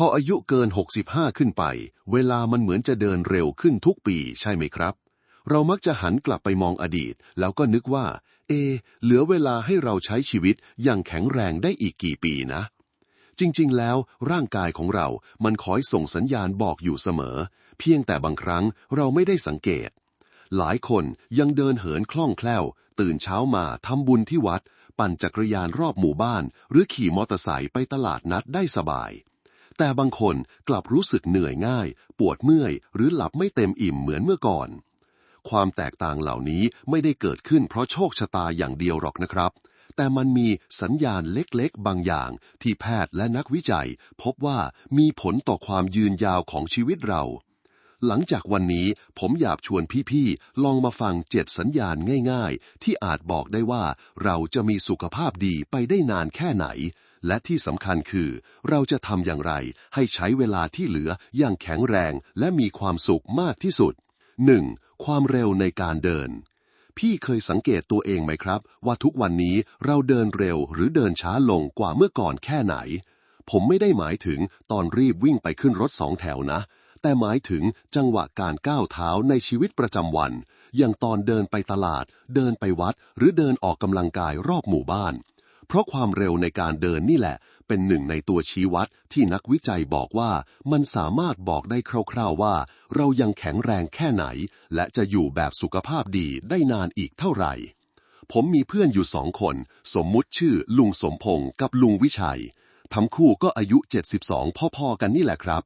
พออายุเกิน 65 ขึ้นไป เวลามันเหมือนจะเดินเร็วขึ้นทุกปีใช่ไหมครับ เรามักจะหันกลับไปมองอดีต แล้วก็นึกว่า เอ เหลือเวลาให้เราใช้ชีวิตอย่างแข็งแรงได้อีกกี่ปีนะ จริงๆ แล้วร่างกายของเรามันคอยส่งสัญญาณบอกอยู่เสมอ เพียงแต่บางครั้งเราไม่ได้สังเกต หลายคนยังเดินเหินคล่องแคล่ว ตื่นเช้ามาทำบุญที่วัด ปั่นจักรยานรอบหมู่บ้าน หรือขี่มอเตอร์ไซค์ไปตลาดนัดได้สบาย แต่บางคนกลับรู้สึกเหนื่อยง่าย ปวดเมื่อย หรือหลับไม่เต็มอิ่มเหมือนเมื่อก่อน ความแตกต่างเหล่านี้ไม่ได้เกิดขึ้นเพราะโชคชะตาอย่างเดียวหรอกนะครับ แต่มันมีสัญญาณเล็กๆ บางอย่าง ที่แพทย์และนักวิจัย พบว่ามีผลต่อความยืนยาวของชีวิตเรา หลังจากวันนี้ผมอยากชวนพี่ๆ ลองมาฟังเจ็ดสัญญาณง่าย ๆ ที่อาจบอกได้ว่าเราจะมีสุขภาพดีไปได้นานแค่ไหน และที่สำคัญคือ เราจะทำอย่างไรให้ใช้เวลาที่เหลืออย่างแข็งแรงและมีความสุขมากที่สุด 1. ความเร็วในการเดิน พี่เคยสังเกตตัวเองไหมครับ ว่าทุกวันนี้เราเดินเร็วหรือเดินช้าลงกว่าเมื่อก่อนแค่ไหน ผมไม่ได้หมายถึงตอนรีบวิ่งไปขึ้นรถสองแถวนะ แต่หมายถึงจังหวะการก้าวเท้าในชีวิตประจำวัน อย่างตอนเดินไปตลาด เดินไปวัด หรือเดินออกกำลังกายรอบหมู่บ้าน เพราะความเร็วในการเดินนี่แหละ เป็นหนึ่งในตัวชี้วัดที่นักวิจัยบอกว่ามันสามารถบอกได้คร่าวๆว่า เรายังแข็งแรงแค่ไหน และจะอยู่แบบสุขภาพดีได้นานอีกเท่าไหร่ ผมมีเพื่อนอยู่สองคน สมมุติชื่อลุงสมพงศ์กับลุงวิชัยทั้งคู่ก็อายุ 72 พ่อๆกันนี่แหละครับ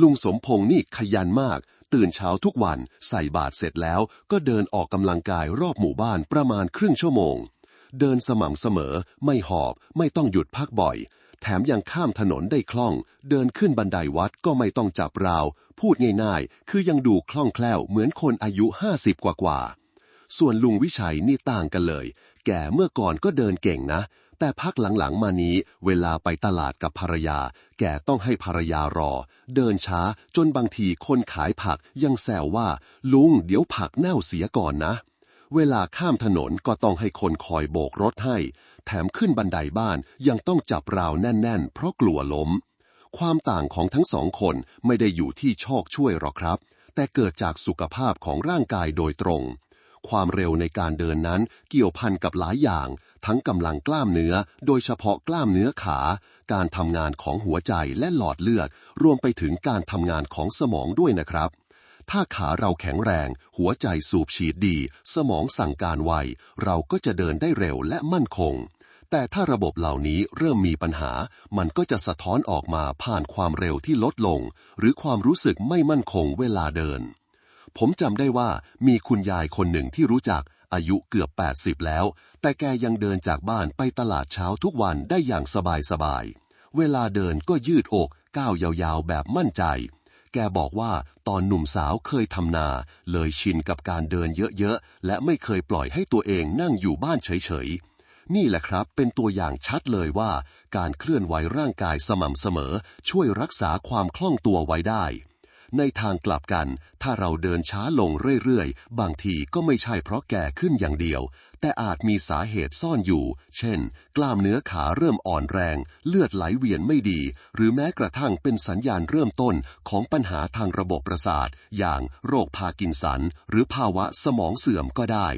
ลุงสมพงศ์นี่ขยันมาก ตื่นเช้าทุกวันใส่บาตรเสร็จแล้ว ก็เดินออกกำลังกายรอบหมู่บ้านประมาณครึ่งชั่วโมง เดินสม่ำเสมอ ไม่หอบ ไม่ต้องหยุดพักบ่อย แถมยังข้ามถนนได้คล่อง เดินขึ้นบันไดวัดก็ไม่ต้องจับราว พูดง่ายๆ คือยังดูคล่องแคล่วเหมือนคนอายุห้าสิบกว่าๆ ส่วนลุงวิชัยนี่ต่างกันเลย แก่เมื่อก่อนก็เดินเก่งนะ แต่พักหลังๆมานี้ เวลาไปตลาดกับภรรยา แกต้องให้ภรรยารอ เดินช้าจนบางทีคนขายผักยังแซวว่า ลุงเดี๋ยวผักเน่าเสียก่อนนะ เวลาข้ามถนนก็ต้องให้คนคอยโบกรถให้ แถมขึ้นบันไดบ้านยังต้องจับราวแน่น ๆ เพราะกลัวล้ม ความต่างของทั้งสองคนไม่ได้อยู่ที่โชคช่วยหรอกครับ แต่เกิดจากสุขภาพของร่างกายโดยตรง ความเร็วในการเดินนั้นเกี่ยวพันกับหลายอย่าง ทั้งกำลังกล้ามเนื้อ โดยเฉพาะกล้ามเนื้อขา การทำงานของหัวใจและหลอดเลือด รวมไปถึงการทำงานของสมองด้วยนะครับ ถ้าขาเราแข็งแรง หัวใจสูบฉีดดี สมองสั่งการไว เราก็จะเดินได้เร็วและมั่นคง แต่ถ้าระบบเหล่านี้เริ่มมีปัญหา มันก็จะสะท้อนออกมาผ่านความเร็วที่ลดลง หรือความรู้สึกไม่มั่นคงเวลาเดิน ผมจำได้ว่ามีคุณยายคนหนึ่งที่รู้จักอายุเกือบ 80 แล้ว แต่แกยังเดินจากบ้านไปตลาดเช้าทุกวันได้อย่างสบายๆ เวลาเดินก็ยืดอกก้าวยาวๆ แบบมั่นใจ แกบอกว่าตอนหนุ่มสาวเคยทำนา เลยชินกับการเดินเยอะๆ และไม่เคยปล่อยให้ตัวเองนั่งอยู่บ้านเฉยๆ นี่แหละครับเป็นตัวอย่างชัดเลยว่า การเคลื่อนไหวร่างกายสม่ำเสมอ ช่วยรักษาความคล่องตัวไว้ได้ ในทางกลับกัน ถ้าเราเดินช้าลงเรื่อยๆ บางทีก็ไม่ใช่เพราะแก่ขึ้นอย่างเดียว แต่อาจมีสาเหตุซ่อนอยู่ เช่น กล้ามเนื้อขาเริ่มอ่อนแรง เลือดไหลเวียนไม่ดี หรือแม้กระทั่งเป็นสัญญาณเริ่มต้นของปัญหาทางระบบประสาท อย่างโรคพากินสัน หรือภาวะสมองเสื่อมก็ได้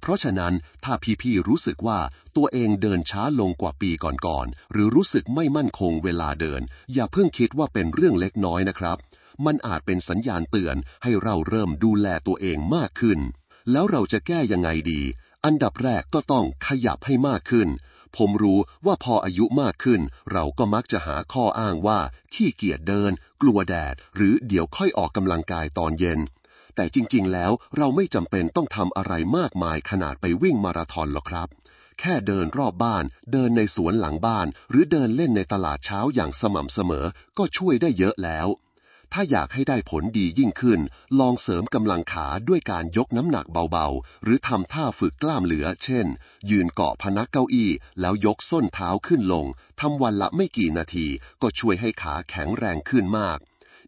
เพราะฉะนั้นถ้าพี่ๆรู้สึกว่าตัวเองเดินช้าลงกว่าปีก่อนๆหรือรู้สึกไม่มั่นคงเวลาเดิน อย่าเพิ่งคิดว่าเป็นเรื่องเล็กน้อยนะครับ มันอาจเป็นสัญญาณเตือนให้เราเริ่มดูแลตัวเองมากขึ้น แล้วเราจะแก้ยังไงดี อันดับแรกก็ต้องขยับให้มากขึ้น ผมรู้ว่าพออายุมากขึ้น เราก็มักจะหาข้ออ้างว่า ขี้เกียจเดิน กลัวแดด หรือเดี๋ยวค่อยออกกำลังกายตอนเย็น แต่จริงๆ แล้วเราไม่จำเป็นต้องทำอะไรมากมายขนาดไปวิ่งมาราธอนหรอกครับแค่เดินรอบบ้าน เดินในสวนหลังบ้าน หรือเดินเล่นในตลาดเช้าอย่างสม่ำเสมอ ก็ช่วยได้เยอะแล้ว ถ้าอยากให้ได้ผลดียิ่งขึ้น ลองเสริมกำลังขาด้วยการยกน้ำหนักเบาๆ หรือทำท่าฝึกกล้ามเหลือ เช่น ยืนเกาะพนักเก้าอี้ แล้วยกส้นเท้าขึ้นลง ทำวันละไม่กี่นาที ก็ช่วยให้ขาแข็งแรงขึ้นมาก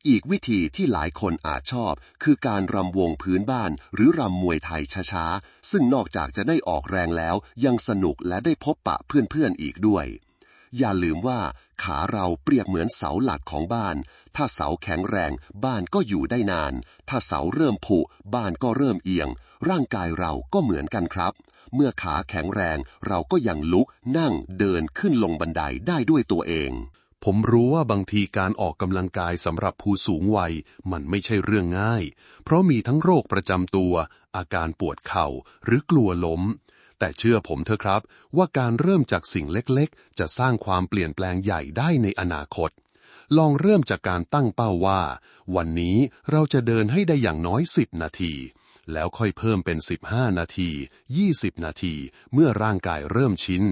อีกวิธีที่หลายคนอาจชอบ คือการรำวงพื้นบ้าน หรือรำมวยไทยช้าๆ ซึ่งนอกจากจะได้ออกแรงแล้ว ยังสนุกและได้พบปะเพื่อนๆอีกด้วยอย่าลืมว่า ขาเราเปรียบเหมือนเสาหลักของบ้าน ถ้าเสาแข็งแรง บ้านก็อยู่ได้นาน ถ้าเสาเริ่มผุ บ้านก็เริ่มเอียง ร่างกายเราก็เหมือนกันครับ เมื่อขาแข็งแรง เราก็ยังลุก นั่ง เดิน ขึ้นลงบันไดได้ด้วยตัวเอง ผมรู้ว่าบางทีการออกกำลังกายสำหรับผู้สูงวัย มันไม่ใช่เรื่องง่าย เพราะมีทั้งโรคประจำตัว อาการปวดเข่า หรือกลัวล้ม แต่เชื่อผมเถอะครับ ว่าการเริ่มจากสิ่งเล็กๆ จะสร้างความเปลี่ยนแปลงใหญ่ได้ในอนาคต ลองเริ่มจากการตั้งเป้าว่า วันนี้เราจะเดินให้ได้อย่างน้อย 10 นาที แล้วค่อยเพิ่มเป็น 15 นาที 20 นาที เมื่อร่างกายเริ่มชิน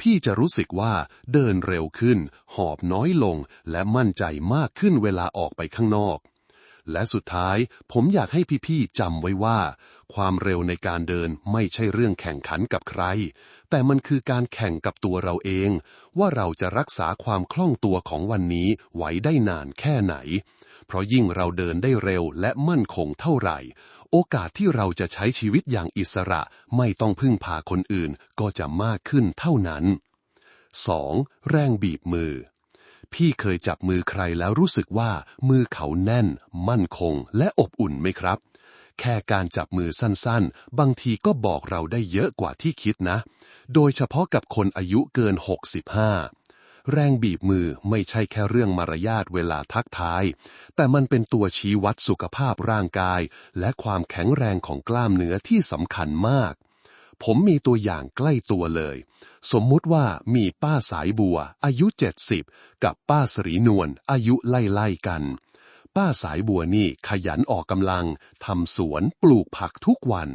พี่จะรู้สึกว่าเดินเร็วขึ้น หอบน้อยลง และมั่นใจมากขึ้นเวลาออกไปข้างนอก และสุดท้ายผมอยากให้พี่ๆจำไว้ว่า ความเร็วในการเดินไม่ใช่เรื่องแข่งขันกับใคร แต่มันคือการแข่งกับตัวเราเอง ว่าเราจะรักษาความคล่องตัวของวันนี้ไว้ได้นานแค่ไหน เพราะยิ่งเราเดินได้เร็วและมั่นคงเท่าไหร่ โอกาสที่เราจะใช้ชีวิตอย่างอิสระไม่ต้องพึ่งพาคนอื่นก็จะมากขึ้นเท่านั้น 2. แรงบีบมือ พี่เคยจับมือใครแล้วรู้สึกว่ามือเขาแน่น มั่นคง และอบอุ่นไหมครับ แค่การจับมือสั้นๆ บางทีก็บอกเราได้เยอะกว่าที่คิดนะ โดยเฉพาะกับคนอายุเกิน 65 แรงบีบมือไม่ใช่แค่เรื่องมารยาทเวลาทักทาย แต่มันเป็นตัวชี้วัดสุขภาพร่างกาย และความแข็งแรงของกล้ามเนื้อที่สำคัญมาก ผมมีตัวอย่างใกล้ตัวเลย สมมุติว่ามีป้าสายบัว อายุ 70 กับป้าสรีนวลอายุไล่ๆกัน ป้าสายบัวนี่ขยันออกกำลังทำสวนปลูกผักทุกวัน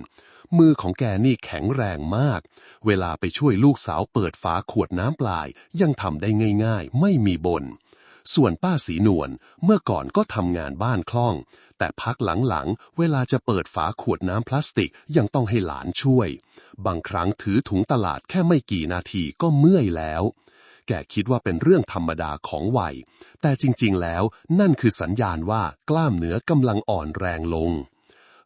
มือของแกนี่แข็งแรงมาก เวลาไปช่วยลูกสาวเปิดฝาขวดน้ำปลาย ยังทำได้ง่ายๆ ไม่มีบน่น ส่วนป้าสีนวลเมื่อก่อนก็ทำงานบ้านคล่อง แต่พักหลังๆ เวลาจะเปิดฝาขวดน้ำพลาสติกยังต้องให้หลานช่วย บางครั้งถือถุงตลาดแค่ไม่กี่นาทีก็เมื่อยแล้ว แกคิดว่าเป็นเรื่องธรรมดาของวัย แต่จริงๆแล้วนั่นคือสัญญาณว่ากล้ามเนื้อกำลังอ่อนแรงลง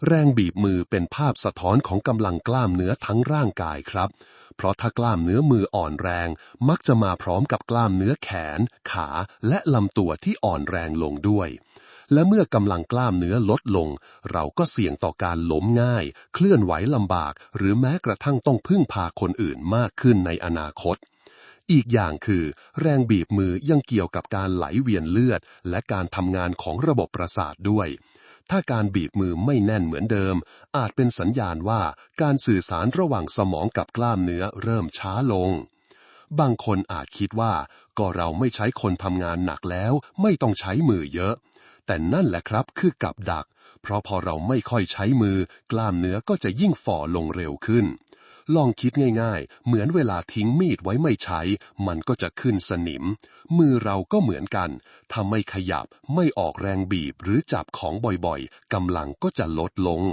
แรงบีบมือเป็นภาพสะท้อนของกำลังกล้ามเนื้อทั้งร่างกายครับ เพราะถ้ากล้ามเนื้อมืออ่อนแรง มักจะมาพร้อมกับกล้ามเนื้อแขน ขาและลำตัวที่อ่อนแรงลงด้วย และเมื่อกำลังกล้ามเนื้อลดลง เราก็เสี่ยงต่อการล้มง่าย เคลื่อนไหวลำบาก หรือแม้กระทั่งต้องพึ่งพาคนอื่นมากขึ้นในอนาคตอีกอย่างคือ แรงบีบมือยังเกี่ยวกับการไหลเวียนเลือด และการทำงานของระบบประสาทด้วย ถ้าการบีบมือไม่แน่นเหมือนเดิม อาจเป็นสัญญาณว่าการสื่อสารระหว่างสมองกับกล้ามเนื้อเริ่มช้าลง บางคนอาจคิดว่า ก็เราไม่ใช้คนทำงานหนักแล้ว ไม่ต้องใช้มือเยอะ แต่นั่นแหละครับคือกับดัก เพราะพอเราไม่ค่อยใช้มือ กล้ามเนื้อก็จะยิ่งฝ่อลงเร็วขึ้น ลองคิดง่ายๆ เหมือนเวลาทิ้งมีดไว้ไม่ใช้ มันก็จะขึ้นสนิม มือเราก็เหมือนกันถ้าไม่ขยับไม่ออกแรงบีบหรือจับของบ่อยๆกำลังก็จะลดลง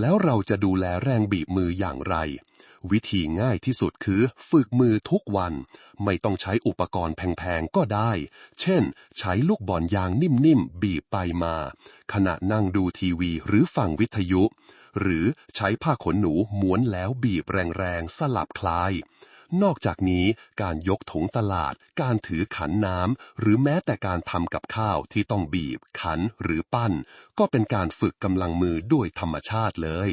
แล้วเราจะดูแลแรงบีบมืออย่างไร วิธีง่ายที่สุดคือ ฝึกมือทุกวัน ไม่ต้องใช้อุปกรณ์แพงๆก็ได้ เช่น ใช้ลูกบอลยางนิ่มๆบีบไปมา ขณะนั่งดูทีวีหรือฟังวิทยุ หรือใช้ผ้าขนหนูม้วนแล้วบีบแรงๆ สลับคลาย นอกจากนี้การยกถุงตลาด การถือขันน้ำ หรือแม้แต่การทำกับข้าวที่ต้องบีบ ขันหรือปั้น ก็เป็นการฝึกกำลังมือด้วยธรรมชาติเลย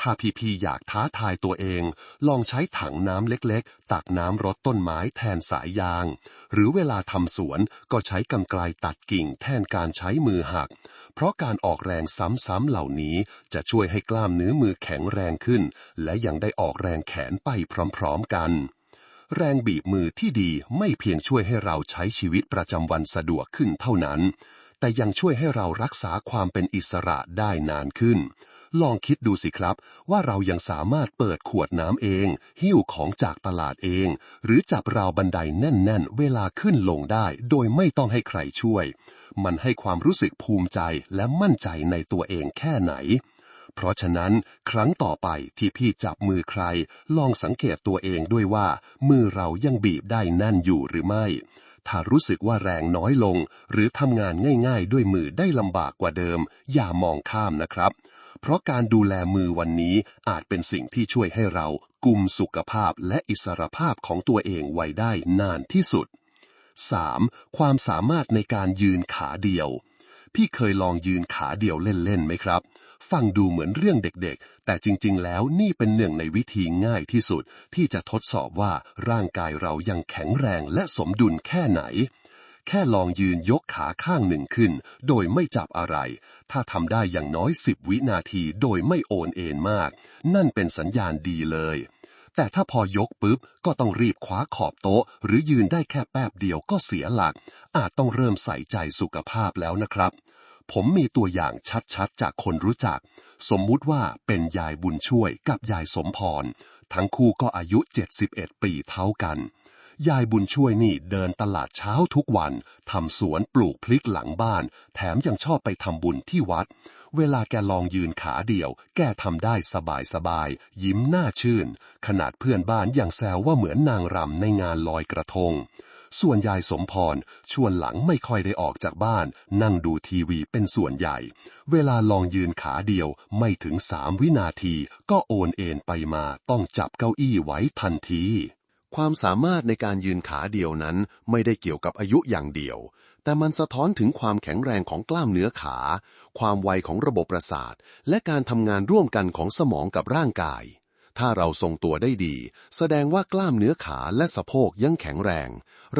ถ้าพี่ๆอยากท้าทายตัวเอง ลองใช้ถังน้ำเล็กๆ ตักน้ำรดต้นไม้แทนสายยาง หรือเวลาทำสวนก็ใช้กำไกลตัดกิ่งแทนการใช้มือหัก เพราะการออกแรงซ้ำๆเหล่านี้จะช่วยให้กล้ามเนื้อมือแข็งแรงขึ้น และยังได้ออกแรงแขนไปพร้อมๆกันแรงบีบมือที่ดีไม่เพียงช่วยให้เราใช้ชีวิตประจำวันสะดวกขึ้นเท่านั้น แต่ยังช่วยให้เรารักษาความเป็นอิสระได้นานขึ้น ลองคิดดูสิครับ ว่าเรายังสามารถเปิดขวดน้ำเอง หิ้วของจากตลาดเอง หรือจับราวบันไดแน่น ๆ เวลาขึ้นลงได้ โดยไม่ต้องให้ใครช่วย มันให้ความรู้สึกภูมิใจและมั่นใจในตัวเองแค่ไหน เพราะฉะนั้น ครั้งต่อไปที่พี่จับมือใคร ลองสังเกตตัวเองด้วยว่า มือเรายังบีบได้แน่นอยู่หรือไม่ถ้ารู้สึกว่าแรงน้อยลง หรือทำงานง่ายๆ ด้วยมือได้ลำบากกว่าเดิม อย่ามองข้ามนะครับ เพราะการดูแลมือวันนี้อาจเป็นสิ่งที่ช่วยให้เรากุมสุขภาพและอิสรภาพของตัวเองไว้ได้นานที่สุด 3. ความสามารถในการยืนขาเดียว พี่เคยลองยืนขาเดียวเล่นๆไหมครับ ฟังดูเหมือนเรื่องเด็กๆ แต่จริงๆ แล้วนี่เป็นหนึ่งในวิธีง่ายที่สุด ที่จะทดสอบว่าร่างกายเรายังแข็งแรงและสมดุลแค่ไหน แค่ลองยืนยกขาข้างหนึ่งขึ้น โดยไม่จับอะไร ถ้าทำได้อย่างน้อยสิบวินาทีโดยไม่โอนเอ็นมาก นั่นเป็นสัญญาณดีเลย แต่ถ้าพอยกปุ๊บ ก็ต้องรีบคว้าขอบโต๊ะ หรือยืนได้แค่แป๊บเดียวก็เสียหลัก อาจต้องเริ่มใส่ใจสุขภาพแล้วนะครับ ผมมีตัวอย่างชัดๆ จากคนรู้จัก สมมุติว่าเป็นยายบุญช่วยกับยายสมพร ทั้งคู่ก็อายุ 71 ปีเท่ากัน ยายบุญช่วยนี่เดินตลาดเช้าทุกวันทำสวนปลูกพลิกหลังบ้าน แถมยังชอบไปทำบุญที่วัด เวลาแกลองยืนขาเดียว แกทำได้สบายสบายๆยิ้มหน้าชื่น ขนาดเพื่อนบ้านยังแซวว่าเหมือนนางรำในงานลอยกระทง ส่วนยายสมพรชวนหลังไม่ค่อยได้ออกจากบ้าน นั่งดูทีวีเป็นส่วนใหญ่ เวลาลองยืนขาเดียวไม่ถึงสามวินาที ก็โอนเอ็นไปมาต้องจับเก้าอี้ไว้ทันที ความสามารถในการยืนขาเดียวนั้นไม่ได้เกี่ยวกับอายุอย่างเดียว แต่มันสะท้อนถึงความแข็งแรงของกล้ามเนื้อขา ความไวของระบบประสาท และการทำงานร่วมกันของสมองกับร่างกาย ถ้าเราทรงตัวได้ดี แสดงว่ากล้ามเนื้อขาและสะโพกยังแข็งแรง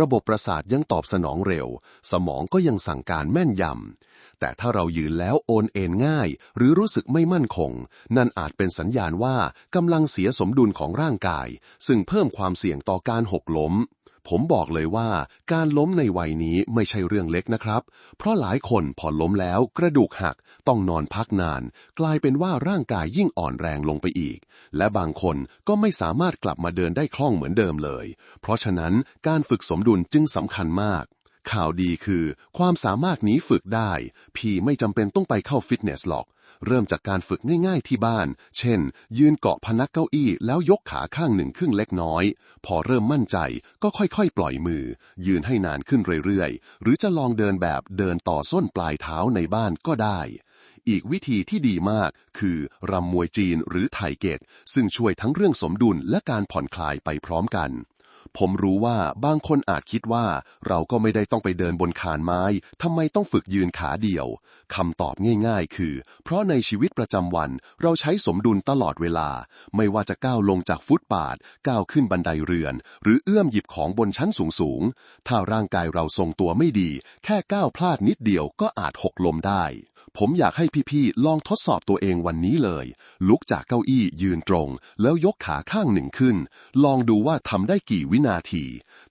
ระบบประสาทยังตอบสนองเร็ว สมองก็ยังสั่งการแม่นยำ แต่ถ้าเรายืนแล้วโอนเอ็นง่าย หรือรู้สึกไม่มั่นคง นั่นอาจเป็นสัญญาณว่ากำลังเสียสมดุลของร่างกาย ซึ่งเพิ่มความเสี่ยงต่อการหกล้ม ผมบอกเลยว่าการล้มในวัยนี้ไม่ใช่เรื่องเล็กนะครับ เพราะหลายคนพอล้มแล้วกระดูกหักต้องนอนพักนาน กลายเป็นว่าร่างกายยิ่งอ่อนแรงลงไปอีก และบางคนก็ไม่สามารถกลับมาเดินได้คล่องเหมือนเดิมเลย เพราะฉะนั้นการฝึกสมดุลจึงสำคัญมาก ข่าวดีคือ ความสามารถนี้ฝึกได้ พี่ไม่จำเป็นต้องไปเข้าฟิตเนสหรอก เริ่มจากการฝึกง่ายๆที่บ้าน เช่น ยืนเกาะพนักเก้าอี้แล้วยกขาข้างหนึ่งครึ่งเล็กน้อย พอเริ่มมั่นใจก็ค่อยๆ ปล่อยมือ ยืนให้นานขึ้นเรื่อยๆ หรือจะลองเดินแบบเดินต่อส้นปลายเท้าในบ้านก็ได้อีกวิธีที่ดีมากคือรำมวยจีนหรือไถเกต ซึ่งช่วยทั้งเรื่องสมดุลและการผ่อนคลายไปพร้อมกัน ผมรู้ว่าบางคนอาจคิดว่า เราก็ไม่ได้ต้องไปเดินบนคานไม้ทำไมต้องฝึกยืนขาเดียวคำตอบง่ายๆ คือ เพราะในชีวิตประจำวันเราใช้สมดุลตลอดเวลา ไม่ว่าจะก้าวลงจากฟุตบาทก้าวขึ้นบันไดเรือน หรือเอื้อมหยิบของบนชั้นสูงๆถ้าร่างกายเราทรงตัวไม่ดี แค่ก้าวพลาดนิดเดียวก็อาจหกลมได้ ผมอยากให้พี่ๆ ลองทดสอบตัวเองวันนี้เลย ลุกจากเก้าอี้ยืนตรง แล้วยกขาข้างหนึ่งขึ้น ลองดูว่าทำได้กี่วินาที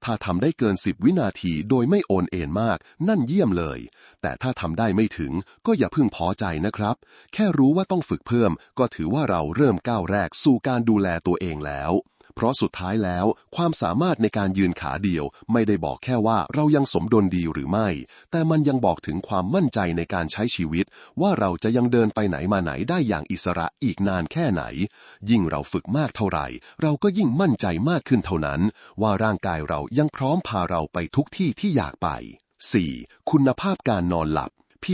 ถ้าทำได้เกิน10วินาทีโดยไม่โอนเอ็นมาก นั่นเยี่ยมเลย แต่ถ้าทำได้ไม่ถึงก็อย่าเพิ่งพอใจนะครับ แค่รู้ว่าต้องฝึกเพิ่ม ก็ถือว่าเราเริ่มก้าวแรกสู่การดูแลตัวเองแล้ว เพราะสุดท้ายแล้วความสามารถในการยืนขาเดียว ไม่ได้บอกแค่ว่าเรายังสมดุลดีหรือไม่ แต่มันยังบอกถึงความมั่นใจในการใช้ชีวิต ว่าเราจะยังเดินไปไหนมาไหนได้อย่างอิสระอีกนานแค่ไหน ยิ่งเราฝึกมากเท่าไหร่ เราก็ยิ่งมั่นใจมากขึ้นเท่านั้น ว่าร่างกายเรายังพร้อมพาเราไปทุกที่ที่อยากไป 4. คุณภาพการนอนหลับ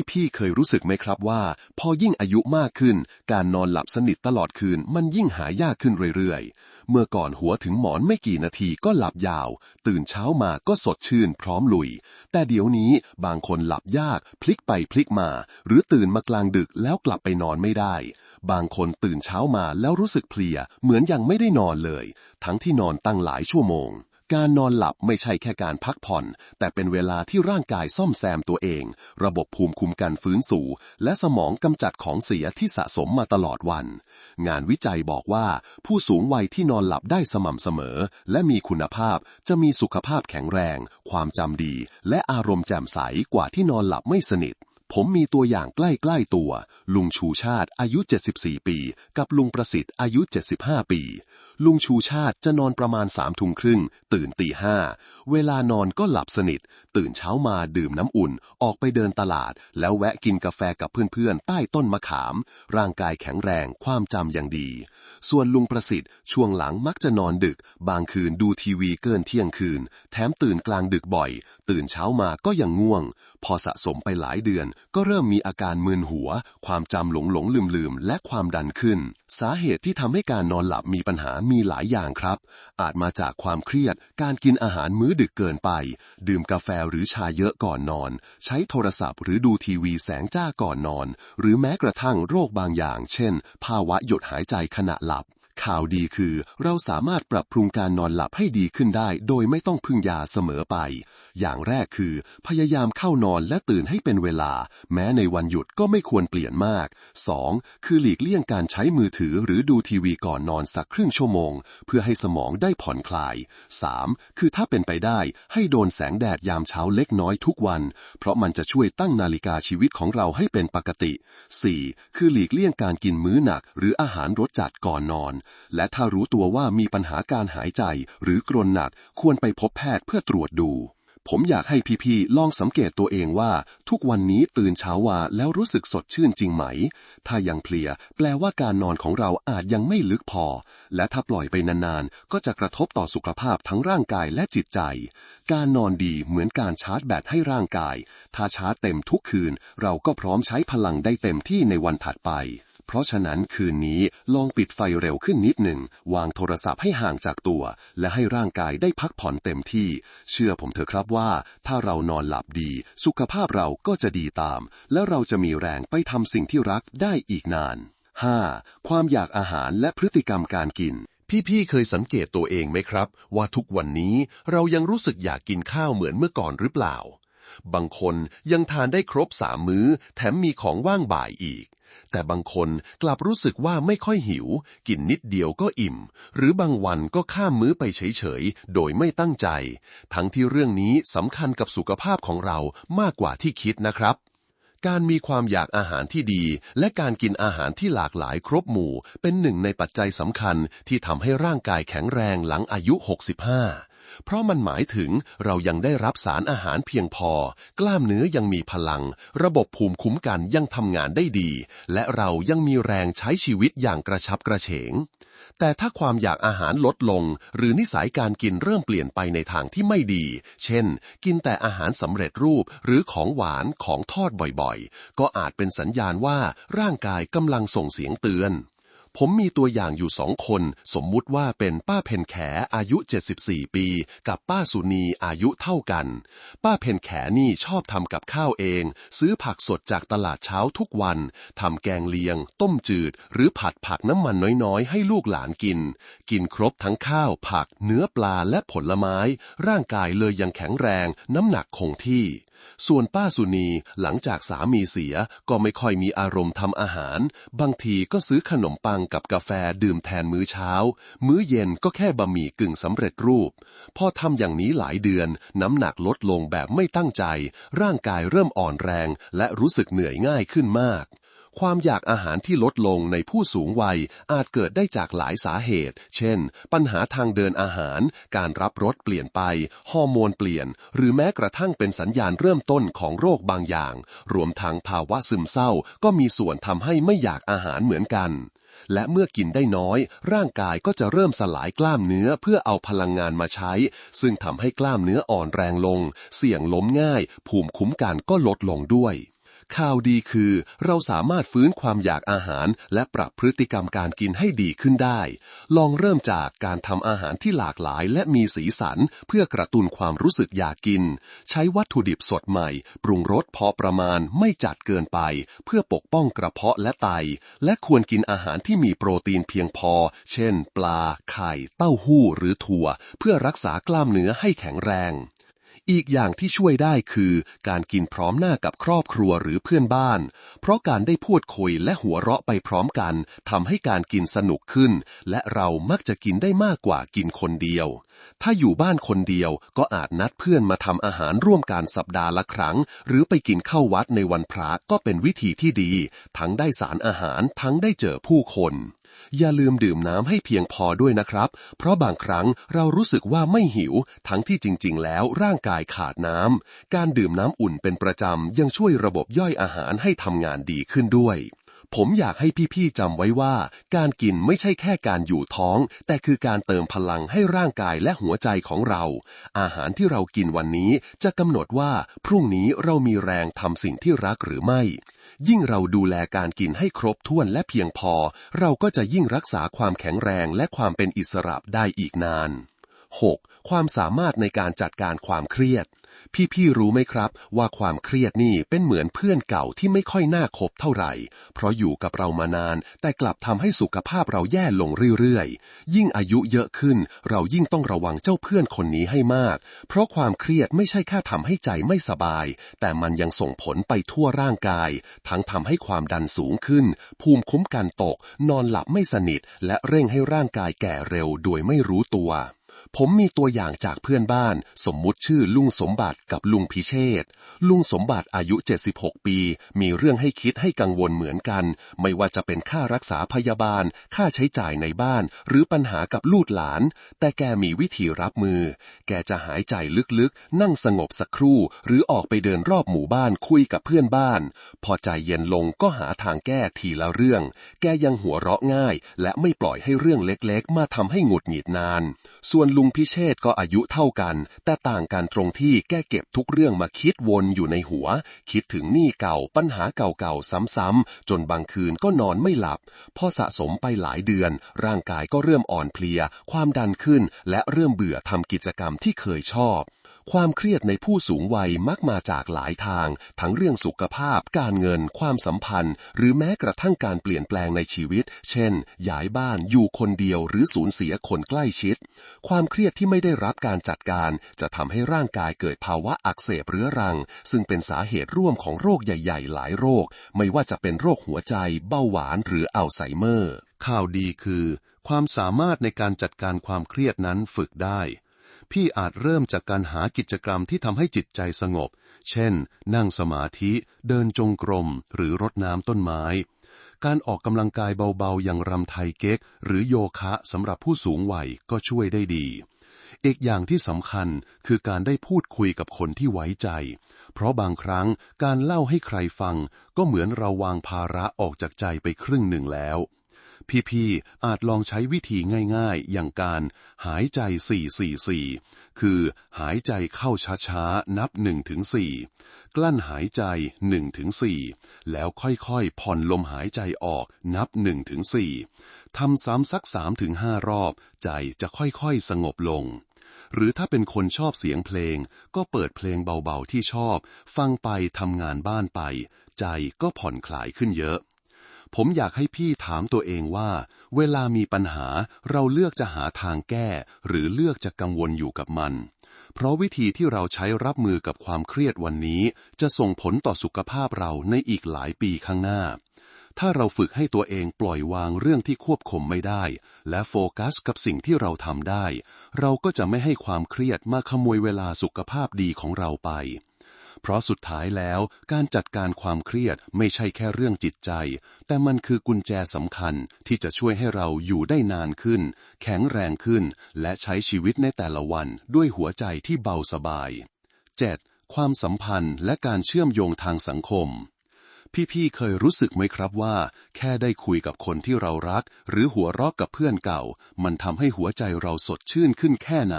พี่ๆ เคยรู้สึกไหมครับว่า พอยิ่งอายุมากขึ้น การนอนหลับสนิทตลอดคืนมันยิ่งหายากขึ้นเรื่อยๆ เมื่อก่อนหัวถึงหมอนไม่กี่นาทีก็หลับยาว ตื่นเช้ามาก็สดชื่นพร้อมลุย แต่เดี๋ยวนี้บางคนหลับยาก พลิกไปพลิกมา หรือตื่นมากลางดึกแล้วกลับไปนอนไม่ได้ บางคนตื่นเช้ามาแล้วรู้สึกเพลีย เหมือนยังไม่ได้นอนเลย ทั้งที่นอนตั้งหลายชั่วโมง การนอนหลับไม่ใช่แค่การพักผ่อน แต่เป็นเวลาที่ร่างกายซ่อมแซมตัวเอง ระบบภูมิคุ้มกันฟื้นสู่ และสมองกำจัดของเสียที่สะสมมาตลอดวัน งานวิจัยบอกว่า ผู้สูงวัยที่นอนหลับได้สม่ำเสมอ และมีคุณภาพจะมีสุขภาพแข็งแรง ความจำดี และอารมณ์แจ่มใสกว่าที่นอนหลับไม่สนิท ผมมีตัวอย่างใกล้ๆตัว ลุงชูชาติอายุ 74 ปี กับลุงประสิทธิ์อายุ 75 ปี ลุงชูชาติจะนอนประมาณสามทุ่มครึ่ง ตื่นตีห้า เวลานอนก็หลับสนิท ตื่นเช้ามาดื่มน้ำอุ่น ออกไปเดินตลาด แล้วแวะกินกาแฟกับเพื่อนๆ ใต้ต้นมะขาม ร่างกายแข็งแรง ความจำยังดี ส่วนลุงประสิทธิ์ช่วงหลังมักจะนอนดึก บางคืนดูทีวีเกินเที่ยงคืน แถมตื่นกลางดึกบ่อย ตื่นเช้ามาก็ยังง่วง พอสะสมไปหลายเดือนก็เริ่มมีอาการมึนหัว ความจำหลงหลงลืมลืมและความดันขึ้น สาเหตุที่ทำให้การนอนหลับมีปัญหามีหลายอย่างครับ อาจมาจากความเครียด การกินอาหารมื้อดึกเกินไป ดื่มกาแฟหรือชาเยอะก่อนนอน ใช้โทรศัพท์หรือดูทีวีแสงจ้าก่อนนอน หรือแม้กระทั่งโรคบางอย่าง เช่น ภาวะหยดหายใจขณะหลับ ข่าวดีคือ เราสามารถปรับปรุงการนอนหลับให้ดีขึ้นได้ โดยไม่ต้องพึ่งยาเสมอไป อย่างแรกคือ พยายามเข้านอนและตื่นให้เป็นเวลา แม้ในวันหยุดก็ไม่ควรเปลี่ยนมาก 2. คือหลีกเลี่ยงการใช้มือถือหรือดูทีวีก่อนนอนสักครึ่งชั่วโมง เพื่อให้สมองได้ผ่อนคลาย 3. คือถ้าเป็นไปได้ให้โดนแสงแดดยามเช้าเล็กน้อยทุกวัน เพราะมันจะช่วยตั้งนาฬิกาชีวิตของเราให้เป็นปกติ 4. คือหลีกเลี่ยงการกินมื้อหนัก หรืออาหารรสจัดก่อนนอนและถ้ารู้ตัวว่ามีปัญหาการหายใจหรือกรนหนักควรไปพบแพทย์เพื่อตรวจดู ผมอยากให้พี่ๆลองสังเกตตัวเองว่า ทุกวันนี้ตื่นเช้าว่าแล้วรู้สึกสดชื่นจริงไหม ถ้ายังเพลีย แปลว่าการนอนของเราอาจยังไม่ลึกพอ และถ้าปล่อยไปนานๆ ก็จะกระทบต่อสุขภาพทั้งร่างกายและจิตใจ การนอนดีเหมือนการชาร์จแบตให้ร่างกาย ถ้าชาร์จเต็มทุกคืน เราก็พร้อมใช้พลังได้เต็มที่ในวันถัดไป เพราะฉะนั้นคืนนี้ลองปิดไฟเร็วขึ้นนิดหนึ่ง วางโทรศัพท์ให้ห่างจากตัว และให้ร่างกายได้พักผ่อนเต็มที่ เชื่อผมเถอะครับว่า ถ้าเรานอนหลับดี สุขภาพเราก็จะดีตาม และเราจะมีแรงไปทำสิ่งที่รักได้อีกนาน 5. ความอยากอาหารและพฤติกรรมการกินพี่ๆ เคยสังเกตตัวเองไหมครับ ว่าทุกวันนี้เรายังรู้สึกอยากกินข้าวเหมือนเมื่อก่อนหรือเปล่า บางคนยังทานได้ครบสามมื้อ แถมมีของว่างบ่ายอีก แต่บางคนกลับรู้สึกว่าไม่ค่อยหิว กินนิดเดียวก็อิ่ม หรือบางวันก็ข้ามมื้อไปเฉยๆ โดยไม่ตั้งใจ ทั้งที่เรื่องนี้สำคัญกับสุขภาพของเรามากกว่าที่คิดนะครับ การมีความอยากอาหารที่ดี และการกินอาหารที่หลากหลายครบหมู่ เป็นหนึ่งในปัจจัยสำคัญที่ทำให้ร่างกายแข็งแรงหลังอายุ 65 เพราะมันหมายถึงเรายังได้รับสารอาหารเพียงพอ กล้ามเนื้อยังมีพลัง ระบบภูมิคุ้มกันยังทำงานได้ดี และเรายังมีแรงใช้ชีวิตอย่างกระชับกระเฉง แต่ถ้าความอยากอาหารลดลง หรือนิสัยการกินเริ่มเปลี่ยนไปในทางที่ไม่ดี เช่น กินแต่อาหารสำเร็จรูปหรือของหวานของทอดบ่อยๆ ก็อาจเป็นสัญญาณว่าร่างกายกำลังส่งเสียงเตือน ผมมีตัวอย่างอยู่สองคน สมมุติว่าเป็นป้าเพนแขอายุ 74 ปี กับป้าสุนีอายุเท่ากัน ป้าเพนแขนี่ชอบทำกับข้าวเอง ซื้อผักสดจากตลาดเช้าทุกวันทำแกงเลียง ต้มจืด หรือผัดผักน้ำมันน้อยๆ ให้ลูกหลานกิน กินครบทั้งข้าว ผัก เนื้อปลาและผลไม้ ร่างกายเลยยังแข็งแรง น้ำหนักคงที่ ส่วนป้าสุนีหลังจากสามีเสียก็ไม่ค่อยมีอารมณ์ทำอาหาร บางทีก็ซื้อขนมปังกับกาแฟดื่มแทนมื้อเช้า มื้อเย็นก็แค่บะหมี่กึ่งสำเร็จรูป พอทำอย่างนี้หลายเดือน น้ำหนักลดลงแบบไม่ตั้งใจ ร่างกายเริ่มอ่อนแรง และรู้สึกเหนื่อยง่ายขึ้นมาก ความอยากอาหารที่ลดลงในผู้สูงวัยอาจเกิดได้จากหลายสาเหตุ เช่น ปัญหาทางเดินอาหาร การรับรสเปลี่ยนไป ฮอร์โมนเปลี่ยน หรือแม้กระทั่งเป็นสัญญาณเริ่มต้นของโรคบางอย่าง รวมทั้งภาวะซึมเศร้าก็มีส่วนทำให้ไม่อยากอาหารเหมือนกันและเมื่อกินได้น้อย ร่างกายก็จะเริ่มสลายกล้ามเนื้อเพื่อเอาพลังงานมาใช้ ซึ่งทำให้กล้ามเนื้ออ่อนแรงลง เสี่ยงล้มง่าย ภูมิคุ้มกันก็ลดลงด้วย ข่าวดีคือ เราสามารถฟื้นความอยากอาหาร และปรับพฤติกรรมการกินให้ดีขึ้นได้ ลองเริ่มจากการทำอาหารที่หลากหลายและมีสีสัน เพื่อกระตุ้นความรู้สึกอยากกิน ใช้วัตถุดิบสดใหม่ ปรุงรสพอประมาณไม่จัดเกินไป เพื่อปกป้องกระเพาะและไต และควรกินอาหารที่มีโปรตีนเพียงพอ เช่น ปลา ไข่ เต้าหู้หรือถั่ว เพื่อรักษากล้ามเนื้อให้แข็งแรง อีกอย่างที่ช่วยได้คือการกินพร้อมหน้ากับครอบครัวหรือเพื่อนบ้าน เพราะการได้พูดคุยและหัวเราะไปพร้อมกันทำให้การกินสนุกขึ้น และเรามักจะกินได้มากกว่ากินคนเดียว ถ้าอยู่บ้านคนเดียวก็อาจนัดเพื่อนมาทำอาหารร่วมกันสัปดาห์ละครั้ง หรือไปกินข้าววัดในวันพระก็เป็นวิธีที่ดี ทั้งได้สารอาหารทั้งได้เจอผู้คน อย่าลืมดื่มน้ำให้เพียงพอด้วยนะครับ เพราะบางครั้งเรารู้สึกว่าไม่หิว ทั้งที่จริง ๆ แล้วร่างกายขาดน้ำ การดื่มน้ำอุ่นเป็นประจำยังช่วยระบบย่อยอาหารให้ทำงานดีขึ้นด้วย ผมอยากให้พี่ๆจำไว้ว่า การกินไม่ใช่แค่การอยู่ท้อง แต่คือการเติมพลังให้ร่างกายและหัวใจของเรา อาหารที่เรากินวันนี้จะกำหนดว่าพรุ่งนี้เรามีแรงทำสิ่งที่รักหรือไม่ ยิ่งเราดูแลการกินให้ครบถ้วนและเพียงพอ เราก็จะยิ่งรักษาความแข็งแรงและความเป็นอิสระได้อีกนาน 6. ความสามารถในการจัดการความเครียด พี่ๆรู้ไหมครับว่าความเครียดนี่เป็นเหมือนเพื่อนเก่าที่ไม่ค่อยน่าคบเท่าไหร่ เพราะอยู่กับเรามานาน แต่กลับทำให้สุขภาพเราแย่ลงเรื่อยๆ ยิ่งอายุเยอะขึ้น เรายิ่งต้องระวังเจ้าเพื่อนคนนี้ให้มาก เพราะความเครียดไม่ใช่แค่ทำให้ใจไม่สบาย แต่มันยังส่งผลไปทั่วร่างกาย ทั้งทำให้ความดันสูงขึ้น ภูมิคุ้มกันตก นอนหลับไม่สนิท และเร่งให้ร่างกายแก่เร็วโดยไม่รู้ตัว ผมมีตัวอย่างจากเพื่อนบ้าน สมมุติชื่อลุงสมบัติกับลุงพิเชษลุงสมบัติอายุ 76 ปี มีเรื่องให้คิดให้กังวลเหมือนกัน ไม่ว่าจะเป็นค่ารักษาพยาบาล ค่าใช้จ่ายในบ้าน หรือปัญหากับลูกหลาน แต่แกมีวิธีรับมือ แกจะหายใจลึกๆ นั่งสงบสักครู่ หรือออกไปเดินรอบหมู่บ้านคุยกับเพื่อนบ้าน พอใจเย็นลงก็หาทางแก้ทีละเรื่อง แกยังหัวเราะง่าย และไม่ปล่อยให้เรื่องเล็กๆ มาทำให้หงุดหงิดนาน ส่วนลุงพิเชษก็อายุเท่ากัน แต่ต่างกันตรงที่แก้เก็บทุกเรื่องมาคิดวนอยู่ในหัว คิดถึงหนี้เก่าปัญหาเก่าๆ ซ้ำๆ จนบางคืนก็นอนไม่หลับ พอสะสมไปหลายเดือน ร่างกายก็เริ่มอ่อนเพลีย ความดันขึ้น และเริ่มเบื่อทำกิจกรรมที่เคยชอบความเครียดในผู้สูงวัยมักมาจากหลายทาง ทั้งเรื่องสุขภาพ การเงิน ความสัมพันธ์ หรือแม้กระทั่งการเปลี่ยนแปลงในชีวิต เช่น ย้ายบ้าน อยู่คนเดียว หรือสูญเสียคนใกล้ชิด ความความเครียดที่ไม่ได้รับการจัดการ จะทำให้ร่างกายเกิดภาวะอักเสบเรื้อรัง ซึ่งเป็นสาเหตุร่วมของโรคใหญ่ ๆ หลายโรค ไม่ว่าจะเป็นโรคหัวใจ เบาหวานหรืออัลไซเมอร์ ข่าวดีคือ ความสามารถในการจัดการความเครียดนั้นฝึกได้ พี่อาจเริ่มจากการหากิจกรรมที่ทำให้จิตใจสงบ เช่น นั่งสมาธิ เดินจงกรม หรือรดน้ำต้นไม้ การออกกำลังกายเบาๆ อย่างรำไทยเก๊ก หรือโยคะสำหรับผู้สูงวัยก็ช่วยได้ดี อีกอย่างที่สำคัญคือการได้พูดคุยกับคนที่ไว้ใจ เพราะบางครั้งการเล่าให้ใครฟัง ก็เหมือนเราวางภาระออกจากใจไปครึ่งหนึ่งแล้ว พี่ๆ อาจลองใช้วิธีง่ายๆ อย่างการหายใจ 444 คือหายใจเข้าช้าๆ นับ 1-4 กลั้นหายใจ 1-4 แล้วค่อยๆ ผ่อนลมหายใจออกนับ 1-4 ทำซ้ำสัก 3-5 รอบ ใจจะค่อยๆ สงบลงหรือถ้าเป็นคนชอบเสียงเพลง ก็เปิดเพลงเบาๆที่ชอบ ฟังไปทำงานบ้านไป ใจก็ผ่อนคลายขึ้นเยอะ ผมอยากให้พี่ถามตัวเองว่า เวลามีปัญหาเราเลือกจะหาทางแก้ หรือเลือกจะกังวลอยู่กับมัน เพราะวิธีที่เราใช้รับมือกับความเครียดวันนี้ จะส่งผลต่อสุขภาพเราในอีกหลายปีข้างหน้า ถ้าเราฝึกให้ตัวเองปล่อยวางเรื่องที่ควบคุมไม่ได้ และโฟกัสกับสิ่งที่เราทำได้ เราก็จะไม่ให้ความเครียดมาขโมยเวลาสุขภาพดีของเราไป เพราะสุดท้ายแล้วการจัดการความเครียดไม่ใช่แค่เรื่องจิตใจ แต่มันคือกุญแจสำคัญที่จะช่วยให้เราอยู่ได้นานขึ้น แข็งแรงขึ้น และใช้ชีวิตในแต่ละวันด้วยหัวใจที่เบาสบาย 7. ความสัมพันธ์และการเชื่อมโยงทางสังคมพี่ๆ เคยรู้สึกไหมครับว่า แค่ได้คุยกับคนที่เรารัก หรือหัวเราะกับเพื่อนเก่า มันทำให้หัวใจเราสดชื่นขึ้นแค่ไหน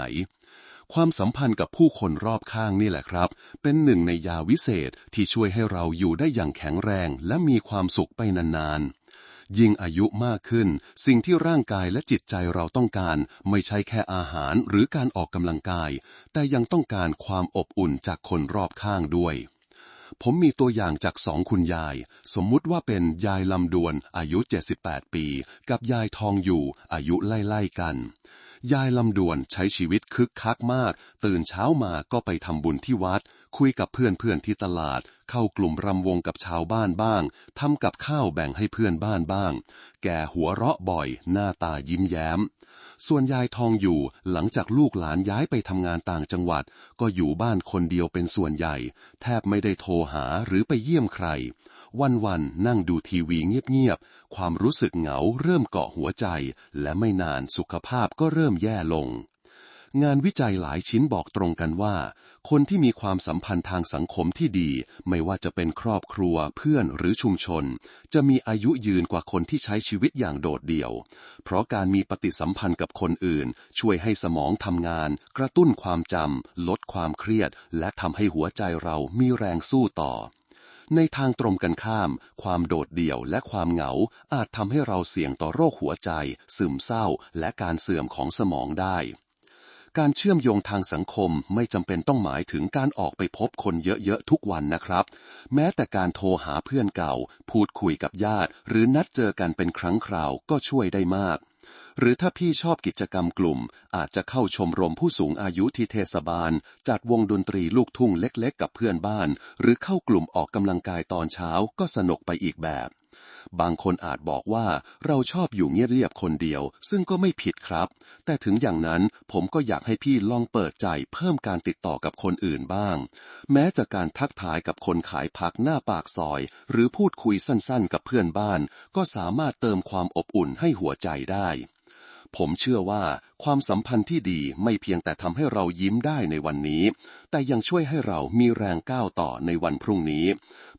ความสัมพันธ์กับผู้คนรอบข้างนี่แหละครับ เป็นหนึ่งในยาวิเศษที่ช่วยให้เราอยู่ได้อย่างแข็งแรงและมีความสุขไปนานๆยิ่งอายุมากขึ้น สิ่งที่ร่างกายและจิตใจเราต้องการ ไม่ใช่แค่อาหารหรือการออกกำลังกาย แต่ยังต้องการความอบอุ่นจากคนรอบข้างด้วย ผมมีตัวอย่างจากสองคุณยาย สมมุติว่าเป็นยายลำดวนอายุ 78 ปี กับยายทองอยู่อายุไล่ๆกัน ยายลำดวนใช้ชีวิตคึกคักมาก ตื่นเช้ามาก็ไปทำบุญที่วัด คุยกับเพื่อนเพื่อนที่ตลาด เข้ากลุ่มรำวงกับชาวบ้านบ้างทำกับข้าวแบ่งให้เพื่อนบ้านบ้าง แกหัวเราะบ่อย หน้าตายิ้มแย้ม ส่วนยายทองอยู่หลังจากลูกหลานย้ายไปทำงานต่างจังหวัด ก็อยู่บ้านคนเดียวเป็นส่วนใหญ่ แทบไม่ได้โทรหาหรือไปเยี่ยมใคร วันๆนั่งดูทีวีเงียบๆ ความรู้สึกเหงาเริ่มเกาะหัวใจ และไม่นานสุขภาพก็เริ่มแย่ลง งานวิจัยหลายชิ้นบอกตรงกันว่า คนที่มีความสัมพันธ์ทางสังคมที่ดี ไม่ว่าจะเป็นครอบครัวเพื่อนหรือชุมชน จะมีอายุยืนกว่าคนที่ใช้ชีวิตอย่างโดดเดี่ยว เพราะการมีปฏิสัมพันธ์กับคนอื่น ช่วยให้สมองทำงาน กระตุ้นความจำลดความเครียด และทำให้หัวใจเรามีแรงสู้ต่อในทางตรงกันข้าม ความโดดเดี่ยวและความเหงาอาจทำให้เราเสี่ยงต่อโรคหัวใจ ซึมเศร้า และการเสื่อมของสมองได้ การเชื่อมโยงทางสังคมไม่จำเป็นต้องหมายถึงการออกไปพบคนเยอะๆทุกวันนะครับ แม้แต่การโทรหาเพื่อนเก่า พูดคุยกับญาติ หรือนัดเจอกันเป็นครั้งคราวก็ช่วยได้มากหรือถ้าพี่ชอบกิจกรรมกลุ่ม อาจจะเข้าชมรมผู้สูงอายุที่เทศบาล จัดวงดนตรีลูกทุ่งเล็กๆ กับเพื่อนบ้าน หรือเข้ากลุ่มออกกำลังกายตอนเช้าก็สนุกไปอีกแบบ บางคนอาจบอกว่าเราชอบอยู่เงียบๆคนเดียว ซึ่งก็ไม่ผิดครับ แต่ถึงอย่างนั้นผมก็อยากให้พี่ลองเปิดใจเพิ่มการติดต่อกับคนอื่นบ้าง แม้จากการทักทายกับคนขายผักหน้าปากซอย หรือพูดคุยสั้นๆ กับเพื่อนบ้าน ก็สามารถเติมความอบอุ่นให้หัวใจได้ ผมเชื่อว่าความสัมพันธ์ที่ดีไม่เพียงแต่ทำให้เรายิ้มได้ในวันนี้ แต่ยังช่วยให้เรามีแรงก้าวต่อในวันพรุ่งนี้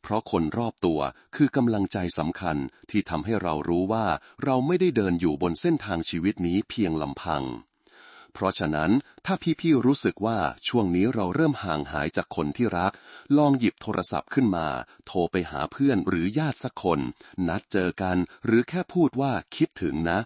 เพราะคนรอบตัวคือกำลังใจสำคัญที่ทำให้เรารู้ว่าเราไม่ได้เดินอยู่บนเส้นทางชีวิตนี้เพียงลำพัง เพราะฉะนั้นถ้าพี่ๆรู้สึกว่าช่วงนี้เราเริ่มห่างหายจากคนที่รัก ลองหยิบโทรศัพท์ขึ้นมา โทรไปหาเพื่อนหรือญาติสักคน นัดเจอกันหรือแค่พูดว่าคิดถึงนะ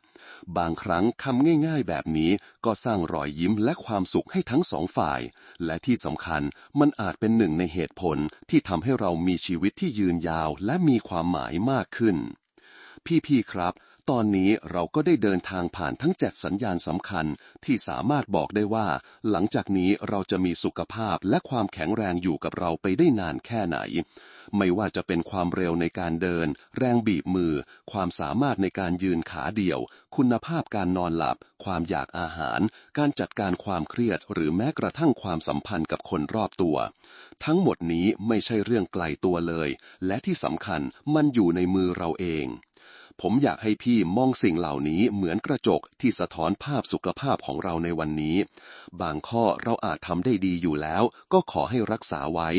บางครั้งคำง่ายๆแบบนี้ก็สร้างรอยยิ้มและความสุขให้ทั้งสองฝ่าย และที่สำคัญมันอาจเป็นหนึ่งในเหตุผลที่ทำให้เรามีชีวิตที่ยืนยาวและมีความหมายมากขึ้นพี่ๆครับ ตอนนี้เราก็ได้เดินทางผ่านทั้งเจ็ดสัญญาณสำคัญที่สามารถบอกได้ว่า หลังจากนี้เราจะมีสุขภาพและความแข็งแรงอยู่กับเราไปได้นานแค่ไหน ไม่ว่าจะเป็นความเร็วในการเดิน แรงบีบมือ ความสามารถในการยืนขาเดี่ยว คุณภาพการนอนหลับ ความอยากอาหาร การจัดการความเครียด หรือแม้กระทั่งความสัมพันธ์กับคนรอบตัว ทั้งหมดนี้ไม่ใช่เรื่องไกลตัวเลย และที่สำคัญมันอยู่ในมือเราเอง ผมอยากให้พี่มองสิ่งเหล่านี้เหมือนกระจกที่สะท้อนภาพสุขภาพของเราในวันนี้ บางข้อเราอาจทำได้ดีอยู่แล้ว ก็ขอให้รักษาไว้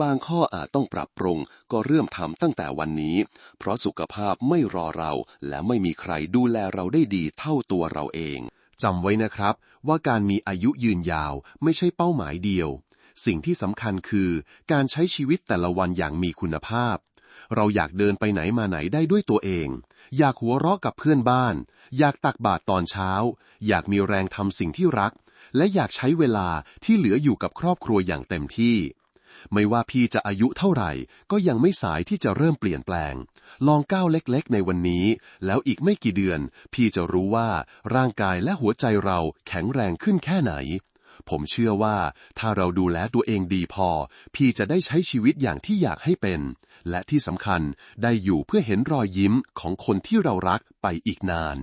บางข้ออาจต้องปรับปรุง ก็เริ่มทำตั้งแต่วันนี้ เพราะสุขภาพไม่รอเราและไม่มีใครดูแลเราได้ดีเท่าตัวเราเองจำไว้นะครับ ว่าการมีอายุยืนยาวไม่ใช่เป้าหมายเดียว สิ่งที่สำคัญคือ การใช้ชีวิตแต่ละวันอย่างมีคุณภาพ เราอยากเดินไปไหนมาไหนได้ด้วยตัวเอง อยากหัวเราะกับเพื่อนบ้าน อยากตักบาตรตอนเช้า อยากมีแรงทำสิ่งที่รัก และอยากใช้เวลาที่เหลืออยู่กับครอบครัวอย่างเต็มที่ ไม่ว่าพี่จะอายุเท่าไหร่ ก็ยังไม่สายที่จะเริ่มเปลี่ยนแปลง ลองก้าวเล็กๆ ในวันนี้ แล้วอีกไม่กี่เดือน พี่จะรู้ว่าร่างกายและหัวใจเราแข็งแรงขึ้นแค่ไหน ผมเชื่อว่า ถ้าเราดูแลตัวเองดีพอ พี่จะได้ใช้ชีวิตอย่างที่อยากให้เป็น และที่สำคัญได้อยู่เพื่อเห็นรอยยิ้มของคนที่เรารักไปอีกนาน